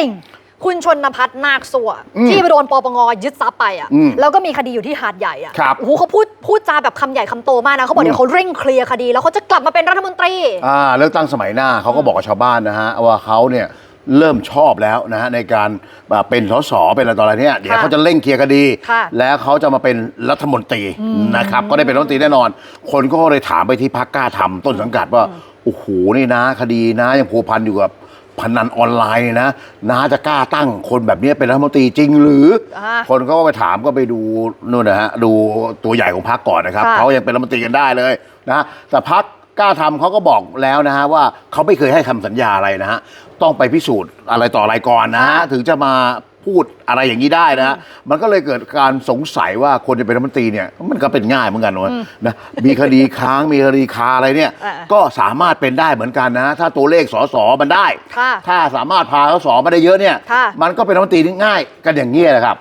ติ่ง คุณชนพัฒน์นาคสัวอืมที่ไปโดนปปงยึดทรัพย์ไปอะอืมแล้วก็มีคดีอยู่ที่หาดใหญ่อะครับโอ้โหเขาพูดพูดจาแบบคำใหญ่คำโตมากนะเขาบอกอืม เดี๋ยวเขาเร่งเคลียร์คดี แล้วเขาจะกลับมาเป็นรัฐมนตรี อ่าเลือกตั้งสมัยหน้าเขาก็บอกกับชาวบ้านนะฮะว่าเขาเนี่ยเริ่มชอบแล้วนะฮะในการอ่าเป็นสสเป็นอะไรต่ออะไรเนี่ยเดี๋ยวค่ะเขาจะเร่งเคลียร์คดี ค่ะแล้วเขาจะมาเป็นรัฐมนตรีนะครับก็ได้เป็นรัฐมนตรีแน่นอน คนก็เลยถามไปที่พักกล้าทำต้นสังกัดว่าโอ้โหนี่นะ คดีนะยังพัวพันอยู่กับ พนันออนไลน์เนี่ยนะน้าจะกล้าตั้งคนแบบนี้เป็นรัฐมนตรีจริงหรืออาคนก็ไปถามก็ไปดูนู่นนะฮะดูตัวใหญ่ของพักก่อนนะครับค่ะ เขายังเป็นรัฐมนตรีกันได้เลยนะฮะแต่พัก กล้าทำเขาก็บอกแล้วนะฮะว่าเขาไม่เคยให้คำสัญญาอะไรนะฮะต้องไปพิสูจน์อะไรต่ออะไรก่อนนะฮะค่ะถึงจะมาพูดอะไรอย่างนี้ได้นะฮะมันก็เลยเกิดการสงสัยว่าคนจะเป็นรัฐมนตรีเนี่ยมันก็เป็นง่ายเหมือนกันเว้ยนะมีคดีค้างมีคดีคาอะไรเนี่ย อ่าก็สามารถเป็นได้เหมือนกันนะ ถ้าตัวเลขสสมันได้ ค่ะ ถ้าสามารถพาสสมาได้เยอะเนี่ย ค่ะ มันก็เป็นรัฐมนตรีที่ง่ายกันอย่างนี้ยแหละครับ